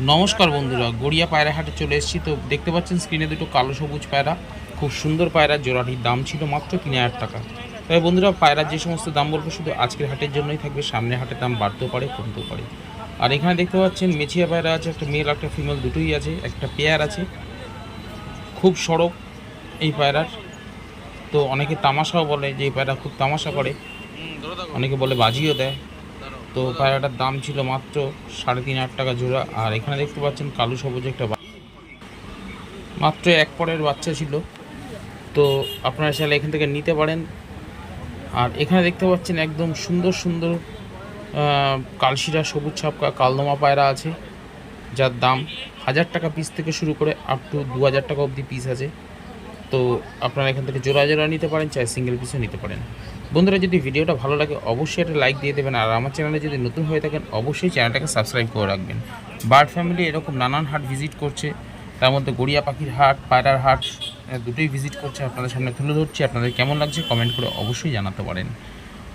নমস্কার বন্ধুরা, গড়িয়া পায়রা হাটে চলে এসেছি। তো দেখতে পাচ্ছেন স্ক্রিনে দুটো কালো সবুজ পায়রা। খুব সুন্দর পায়রা, জোড়াটির দাম ছিল মাত্র তিন হাজার টাকা। তবে বন্ধুরা, পায়রার যে সমস্ত দাম বলব, শুধু আজকের হাটের জন্যই থাকবে। সামনে হাটের দাম বাড়তেও পারে, কমতেও পারে। আর এখানে দেখতে পাচ্ছেন মেছিয়া পায়রা আছে, একটা মেল একটা ফিমেল দুটোই আছে, একটা পেয়ার আছে। খুব সড়ক এই পায়রার। তো অনেকে তামাশাও বলে যে এই পায়রা খুব তামাশা করে। অনেকে বলে বাজিও দেয়। তো পায়রাটার দাম ছিল মাত্র সাড়ে তিন হাজার টাকা জোড়া। আর এখানে দেখতে পাচ্ছেন কালো সবুজ একটা মাত্র এক পরের বাচ্চা ছিল। তো আপনারা চাইলে এখান থেকে নিতে পারেন। আর এখানে দেখতে পাচ্ছেন একদম সুন্দর সুন্দর কালশিরা সবুজ ছাপকা কালদমা পায়রা আছে, যার দাম হাজার টাকা পিস থেকে শুরু করে আপ টু দু হাজার টাকা অবধি পিস আছে। তো আপনারা এখান থেকে জোড়া জোড়া নিতে পারেন, চাই সিঙ্গেল পিসও নিতে পারেন। বন্ধুরা, যদি ভিডিওটা ভালো লাগে, অবশ্যই একটা লাইক দিয়ে দেবেন। আর আমার চ্যানেলে যদি নতুন হয়ে থাকেন, অবশ্যই চ্যানেলটাকে সাবস্ক্রাইব করে রাখবেন। বার্ড ফ্যামিলি এরকম নানান হাট ভিজিট করছে। তার মধ্যে গড়িয়া পাখির হাট, পায়রার হাট দুটোই ভিজিট করছে। আপনাদের সামনে তুলে ধরছি। আপনাদের কেমন লাগছে কমেন্ট করে অবশ্যই জানাতে পারেন।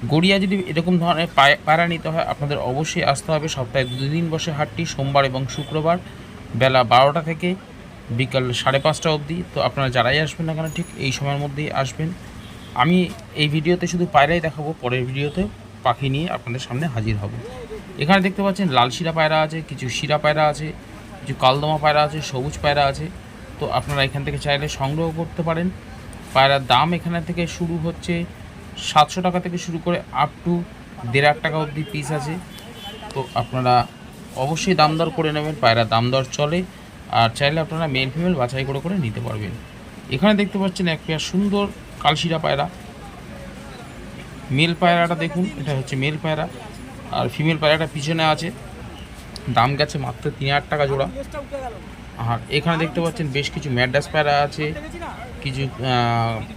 গড়িয়া যদি এরকম ধরনের পায়- পায়রা নিতে হয়, আপনাদের অবশ্যই আসতে হবে সপ্তাহে দুদিন বসে হাটটি, সোমবার এবং শুক্রবার বেলা বারোটা থেকে বিকাল সাড়ে পাঁচটা অবধি। তো আপনারা যারাই আসবেন না কেন, ঠিক এই সময়ের মধ্যেই আসবেন। আমি এই ভিডিওতে শুধু পায়রাই দেখাবো, পরের ভিডিওতে পাখি নিয়ে আপনাদের সামনে হাজির হব। এখানে দেখতে পাচ্ছেন লাল শিরা পায়রা আছে, কিছু শিরা পায়রা আছে, কিছু কালদমা পায়রা আছে, সবুজ পায়রা আছে। তো আপনারা এখান থেকে চাইলে সংগ্রহ করতে পারেন। পায়রার দাম এখানে থেকে শুরু হচ্ছে সাতশো টাকা থেকে শুরু করে আপ টু দেড় লাখ টাকা অবধি পিস আছে। তো আপনারা অবশ্যই দাম দর করে নেবেন পায়রা দাম দর চলে। আর চাইলে আপনারা মেল ফিমেল বাছাই করে করে নিতে পারবেন। এখানে দেখতে পাচ্ছেন এক পেয়ার সুন্দর কালশিরা পায়রা। মেল পায়রাটা দেখুন, এটা হচ্ছে মেল পায়রা। আর ফিমেল পায়রাটা পিছনে আছে। দাম গেছে মাত্র তিন হাজার টাকা জোড়া। আর এখানে দেখতে পাচ্ছেন বেশ কিছু ম্যাডাস পায়রা আছে। কিছু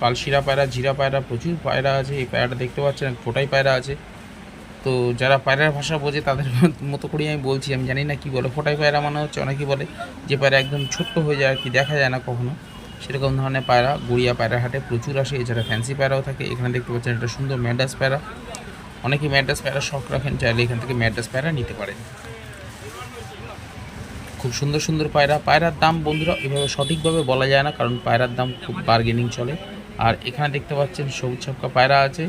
কালশিরা পায়রা, জিরা পায়রা, প্রচুর পায়রা আছে। এই পায়রাটা দেখতে পাচ্ছেন ফোটাই পায়রা আছে। তো যারা পায়রার ভাষা বোঝে, তাদের মতো করেই আমি বলছি, আমি জানি না কি বলে। ফোটাই পায়রা মানে হচ্ছে অনেকেই বলে যে পায়রা একদম ছোট্ট হয়ে যায় আর কি, দেখা যায় না কখনো। সেরকম ধরনের পায়রা, গড়িয়া পায়রা হাটে প্রচুর আসে। এছাড়া ফ্যান্সি পায়রাও থাকে। এখানে দেখতে পাচ্ছেন একটা সুন্দর ম্যাডাস পায়রা। অনেকে ম্যাডাস পায়রা শখ রাখেন, চাইলে এখান থেকে ম্যাডাস পায়রা নিতে পারেন। খুব সুন্দর সুন্দর পায়রা। পায়রার দাম বন্ধুরা এভাবে সঠিকভাবে বলা যায় না, কারণ পায়রার দাম খুব বার্গেনিং চলে। আর এখানে দেখতে পাচ্ছেন সবুজ ছক্কা পায়রা আছে।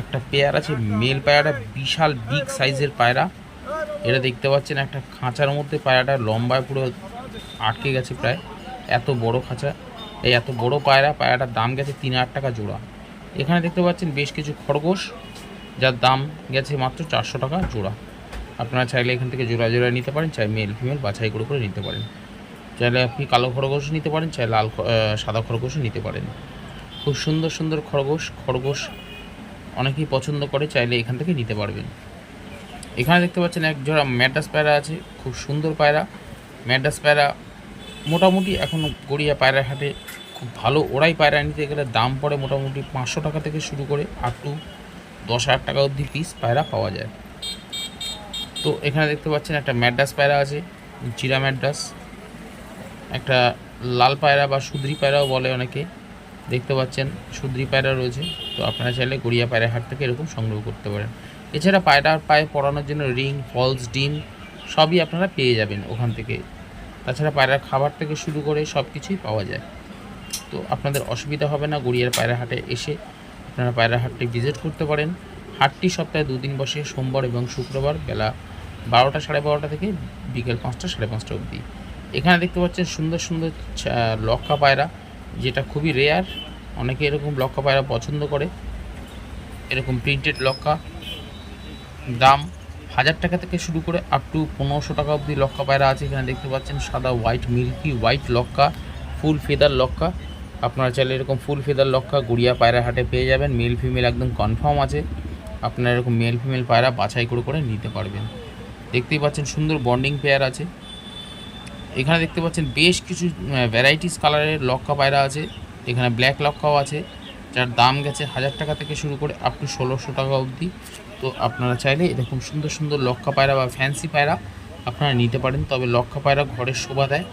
একটা পেয়ার আছে মেল পায়রাটা বিশাল বিগ সাইজের পায়রা। এটা দেখতে পাচ্ছেন, একটা খাঁচার মধ্যে পায়রাটা লম্বায় পুরো আটকে গেছে প্রায়। এত বড় খাঁচা, এই এত বড় পায়রা, পায়রাটার দাম গেছে তিন হাজার টাকা জোড়া। এখানে দেখতে পাচ্ছেন বেশ কিছু খরগোশ, যার দাম গেছে মাত্র চারশো টাকা জোড়া। আপনারা চাইলে এখান থেকে জোড়া জোড়া নিতে পারেন চাই মেল ফিমেল বাছাই করে করে নিতে পারেন। চাইলে আপনি কালো খরগোশ নিতে পারেন চাই লাল সাদা খরগোশও নিতে পারেন। খুব সুন্দর সুন্দর খরগোশ খরগোশ অনেকেই পছন্দ করে, চাইলে এখান থেকে নিতে পারবেন। এখানে দেখতে পাচ্ছেন এক জোড়া ম্যাডাস পায়রা আছে, খুব সুন্দর পায়রা। ম্যাডাস পায়রা মোটামুটি এখন গড়িয়া পায়রা হাটে খুব ভালো ওরাই পায়রা নিতে গেলে দাম পড়ে মোটামুটি পাঁচশো টাকা থেকে শুরু করে আপ টু দশ হাজার টাকা অবধি পিস পায়রা পাওয়া যায়। তো এখানে দেখতে পাচ্ছেন একটা ম্যাড্রাস পায়রা আছে জিরা ম্যাড্রাস একটা লাল পায়রা বা সুদ্রি পায়রাও বলে অনেকে। দেখতে পাচ্ছেন সুদ্রি পায়রা রয়েছে। তো আপনারা চাইলে গড়িয়া পায়রা হাট থেকে এরকম সংগ্রহ করতে পারেন। এছাড়া পায়রার পায়ে পরানোর জন্য রিং, ফলস, ডিম সবই আপনারা পেয়ে যাবেন ওখান থেকে। তাছাড়া পায়রার খাবার থেকে শুরু করে সব কিছুই পাওয়া যায়। তো আপনাদের অসুবিধা হবে না গড়িয়ার পায়রা হাটে এসে আপনারা পায়রা হাটটি ভিজিট করতে পারেন। হাটটি সপ্তাহে দুদিন বসে, সোমবার এবং শুক্রবার বেলা বারোটা সাড়ে বারোটা থেকে বিকেল পাঁচটা সাড়ে পাঁচটা অবধি। এখানে দেখতে পাচ্ছেন সুন্দর সুন্দর লক্ষা পায়রা, যেটা খুবই রেয়ার অনেকে এরকম লক্ষা পায়রা পছন্দ করে। এরকম প্রিন্টেড লক্ষা দাম হাজার টাকা থেকে শুরু করে আপ টু পনেরোশো টাকা অবধি লক্ষা পায়রা আছে। এখানে দেখতে পাচ্ছেন সাদা হোয়াইট মিল্কি হোয়াইট লক্ষা ফুল ফেদার লক্ষা আপনারা চাইলে এরকম ফুল ফেদার লক্ষা গুড়িয়া পায়রা হাটে পেয়ে যাবেন। মেল ফিমেল একদম কনফার্ম আছে। আপনারা এরকম মেল ফিমেল পায়রা বাছাই করে করে নিতে পারবেন। দেখতেই পাচ্ছেন সুন্দর বন্ডিং পেয়ার আছে। এখানে দেখতে পাচ্ছেন বেশ কিছু ভ্যারাইটিস কালারের লক্ষা পায়রা আছে। এখানে ব্ল্যাক লক্ষাও আছে, যার দাম গেছে হাজার টাকা থেকে শুরু করে আপ টু ষোলোশো টাকা অবধি। তো আপনারা চাইলে এরকম সুন্দর সুন্দর লক্ষা পায়রা বা ফ্যান্সি পায়রা আপনারা নিতে পারেন, তবে লক্ষা পায়রা ঘরের শোভা দেয়,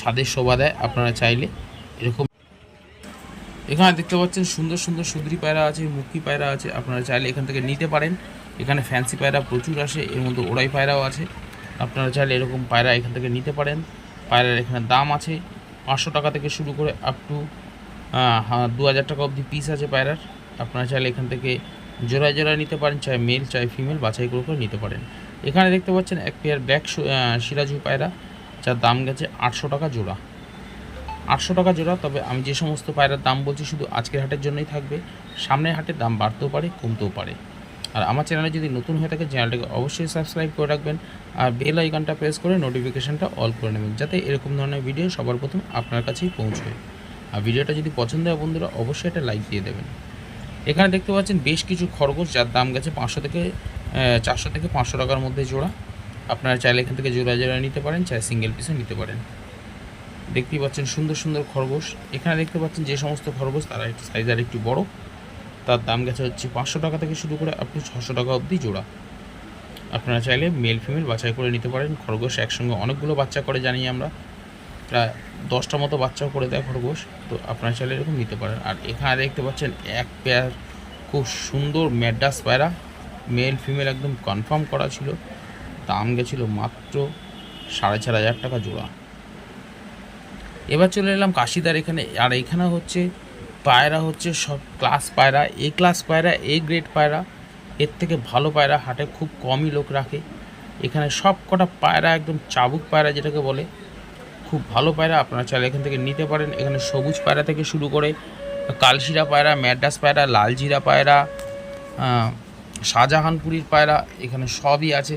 ছাদের শোভা দেয়, আপনারা চাইলে এরকম এখানে দেখতে পাচ্ছেন সুন্দর সুন্দর সুদরি পায়রা আছে, মুখী পায়রা আছে, আপনারা চাইলে এখান থেকে নিতে পারেন। এখানে ফ্যান্সি পায়রা প্রচুর আসে, এর মধ্যে ওড়াই পায়রাও আছে। আপনারা চাইলে এরকম পায়রা এখান থেকে নিতে পারেন। পায়রার এখানে দাম আছে পাঁচশো টাকা থেকে শুরু করে আপ টু দু হাজার টাকা অবধি পিস আছে পায়রার। আপনারা চাইলে এখান থেকে জোড়ায় জোড়ায় নিতে পারেন, চাই মেল চাই ফিমেল বাছাই করে করে নিতে পারেন। এখানে দেখতে পাচ্ছেন এক পেয়ার ব্ল্যাক সিরাজু পায়রা, যার দাম গেছে আটশো টাকা জোড়া। আটশো টাকা জোড়া, তবে আমি যে সমস্ত পায়রার দাম বলছি শুধু আজকের হাটের জন্যই থাকবে। সামনের হাটের দাম বাড়তেও পারে, কমতেও পারে। আর আমার চ্যানেলে যদি নতুন হয়ে থাকে, চ্যানেলটাকে অবশ্যই সাবস্ক্রাইব করে রাখবেন আর বেল আইকনটা প্রেস করে নোটিফিকেশানটা অল করে নেবেন, যাতে এরকম ধরনের ভিডিও সবার প্রথম আপনার কাছেই পৌঁছয়। আর ভিডিওটা যদি পছন্দ হয় বন্ধুরা, অবশ্যই এটা লাইক দিয়ে দেবেন। এখানে দেখতে পাচ্ছেন বেশ কিছু খরগোশ, যার দাম গেছে পাঁচশো থেকে চারশো থেকে পাঁচশো টাকার মধ্যে জোড়া। আপনারা চাইলে এখান থেকে জোড়া জোড়া নিতে পারেন চাই সিঙ্গেল পিসও নিতে পারেন। দেখতেই পাচ্ছেন সুন্দর সুন্দর খরগোশ। এখানে দেখতে পাচ্ছেন যে সমস্ত খরগোশ, তারা একটু সাইজ আর একটু বড়। তার দাম গেছে হচ্ছে পাঁচশো টাকা থেকে শুরু করে আপনি ছশো টাকা অবধি জোড়া। আপনারা চাইলে মেল ফিমেল বাছাই করে নিতে পারেন। খরগোশ একসঙ্গে অনেকগুলো বাচ্চা করে জানি আমরা। প্রায় দশটা মতো বাচ্চাও করে দেয় খরগোশ, তো আপনারা চাইলে এরকম নিতে পারেন। আর এখানে দেখতে পাচ্ছেন এক পেয়ার খুব সুন্দর ম্যাডাস পায়রা মেল ফিমেল একদম কনফার্ম করা ছিল। দাম গেছিল মাত্র সাড়ে চার হাজার টাকা জোড়া। এবার চলে এলাম কাশিদার এখানে। আর এখানে হচ্ছে পায়রা হচ্ছে সব ক্লাস পায়রা এ ক্লাস পায়রা এ গ্রেড পায়রা। এর থেকে ভালো পায়রা, হাটে খুব কমই লোক রাখে। এখানে সব কটা পায়রা একদম চাবুক পায়রা যেটাকে বলে। খুব ভালো পায়রা, আপনারা চাইলে এখান থেকে নিতে পারেন। এখানে সবুজ পায়রা থেকে শুরু করে কালশিরা পায়রা ম্যাডাস পায়রা, লালজিরা পায়রা শাহজাহানপুরীর পায়রা, এখানে সবই আছে।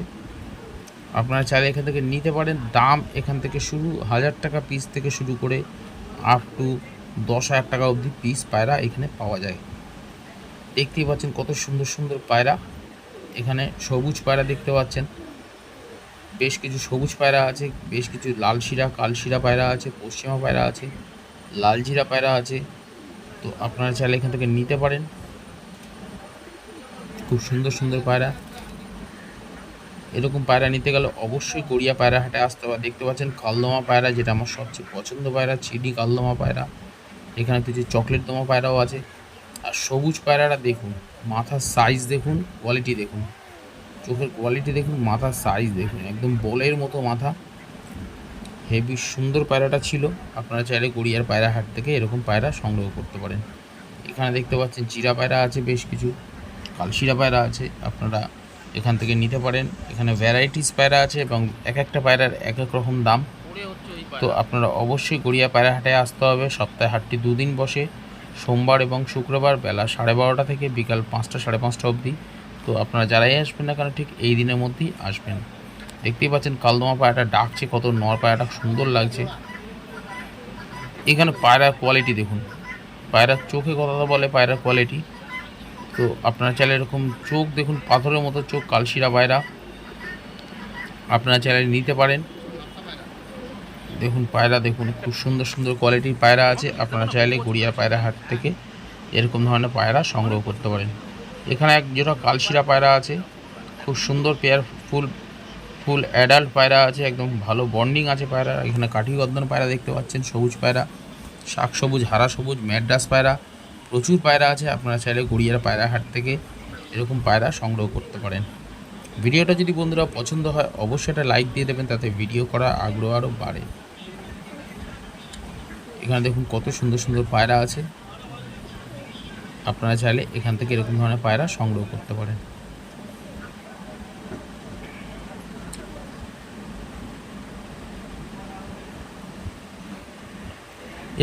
আপনারা চাইলে এখান থেকে নিতে পারেন। দাম এখান থেকে শুরু, হাজার টাকা পিস থেকে শুরু করে আপ টু দশ হাজার টাকা অবধি পিস পায়রা এখানে পাওয়া যায়। দেখতেই পাচ্ছেন কত সুন্দর সুন্দর পায়রা। এখানে সবুজ পায়রা দেখতে পাচ্ছেন। বেশ কিছু সবুজ পায়রা আছে, বেশ কিছু লাল শিরা, কাল শিরা পায়রা আছে, পশ্চিমা পায়রা আছে, লাল জিরা পায়রা আছে। তো আপনারা চাইলে এখান থেকে নিতে পারেন। খুব সুন্দর সুন্দর পায়রা। এরকম পায়রা নিতে গেলে অবশ্যই গড়িয়া পায়রা হাটে আসতে হবে। দেখতে পাচ্ছেন কালদমা পায়রা, যেটা আমার সবচেয়ে পছন্দ পায়রা, চিনি কালদমা পায়রা। এখানে কিছু চকলেট দমা পায়রাও আছে। আর সবুজ পায়রাটা দেখুন, মাথার সাইজ দেখুন কোয়ালিটি দেখুন। চোখের কোয়ালিটি দেখুন, মাথার সাইজ দেখুন, একদম বলের মতো মাথা। হেভি সুন্দর পায়রাটা ছিল। আপনারা চাইলে গড়িয়ার পায়রা হাট থেকে এরকম পায়রা সংগ্রহ করতে পারেন। এখানে দেখতে পাচ্ছেন, জিরা পায়রা আছে বেশ কিছু, কালশিরা পায়রা আছে, আপনারা এখান থেকে নিতে পারেন। এখানে ভ্যারাইটিস পায়রা আছে এবং এক একটা পায়রার এক এক রকম দাম। তো আপনারা অবশ্যই গড়িয়া পায়রা হাটে আসতে হবে। সপ্তাহে হাটটি দুদিন বসে। সোমবার এবং শুক্রবার বেলা সাড়ে বারোটা থেকে বিকাল পাঁচটা, সাড়ে পাঁচটা অবধি। তো আপনারা যারাই আসবেন না কেন, ঠিক এই দিনের মধ্যেই আসবেন। দেখতেই পাচ্ছেন কালদমা পায়রাটা ডাকছে, কত নর পায়রাটা সুন্দর লাগছে। এখানে পায়রার কোয়ালিটি দেখুন। পায়রার চোখে কথা বলে পায়রার কোয়ালিটি তো আপনারা চাইলে এরকম চোখ দেখুন, পাথরের মতো চোখ, কালশিরা পায়রা। আপনারা চাইলে নিতে পারেন। দেখুন পায়রা দেখুন, খুব সুন্দর সুন্দর কোয়ালিটির পায়রা আছে। আপনারা চাইলে গড়িয়া পায়রা হাট থেকে এরকম ধরনের পায়রা সংগ্রহ করতে পারেন। এখানে এক জোড়া কালশিরা পায়রা আছে। খুব সুন্দর পেয়ার ফুল ফুল অ্যাডাল্ট পায়রা আছে, একদম ভালো বন্ডিং আছে পায়রা এখানে কাঠি গদ্দন পায়রা দেখতে পাচ্ছেন, সবুজ পায়রা, শাক সবুজ, হারা সবুজ, ম্যাড্রাস পায়রা, প্রচুর পায়রা আছে, আপনারা চাইলে গড়িয়ার পায়রা হাট থেকে এরকম পায়রা সংগ্রহ করতে পারেন। ভিডিওটা যদি বন্ধুরা পছন্দ হয়, অবশ্যই একটা লাইক দিয়ে দেবেন, তাতে ভিডিও করার আগ্রহ আরও বাড়ে। এখানে দেখুন কত সুন্দর সুন্দর পায়রা আছে। আপনারা চাইলে এখান থেকে এরকম ধরনের পায়রা সংগ্রহ করতে পারেন।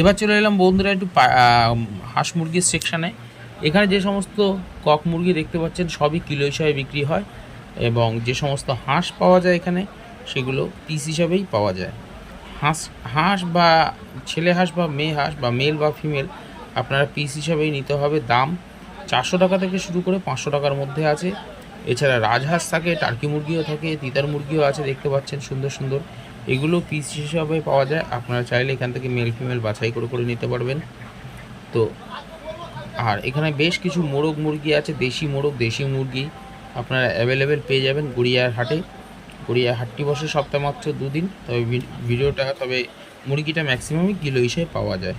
এবার চলে এলাম বন্ধুরা একটু হাঁস মুরগির সেকশানে এখানে যে সমস্ত কক মুরগি দেখতে পাচ্ছেন সবই কিলো হিসাবে বিক্রি হয় এবং যে সমস্ত হাঁস পাওয়া যায় এখানে সেগুলো পিস হিসাবেই পাওয়া যায়। হাঁস হাঁস বা ছেলে হাঁস বা মেয়ে হাঁস বা মেল বা ফিমেল আপনারা পিস হিসাবেই নিতে হবে দাম। চারশো টাকা থেকে শুরু করে পাঁচশো টাকার মধ্যে আছে। এছাড়া রাজহাঁস থাকে, টার্কি মুরগিও থাকে, তিতার মুরগিও আছে, দেখতে পাচ্ছেন সুন্দর সুন্দর। এগুলো পিস হিসাবে পাওয়া যায়। আপনারা চাইলে এখান থেকে মেল ফিমেল বাছাই করে করে নিতে পারবেন। তো, আর এখানে বেশ কিছু মোরগ মুরগি আছে, দেশি মোরগ, দেশি মুরগি। আপনারা অ্যাভেলেবেল পেয়ে যাবেন গড়িয়ার হাটে। গড়িয়ার হাটটি বসে সপ্তাহে মাত্র দুদিন, তবে ভিডিওটা, তবে মুরগিটা ম্যাক্সিমামই কিলো হিসেবে পাওয়া যায়।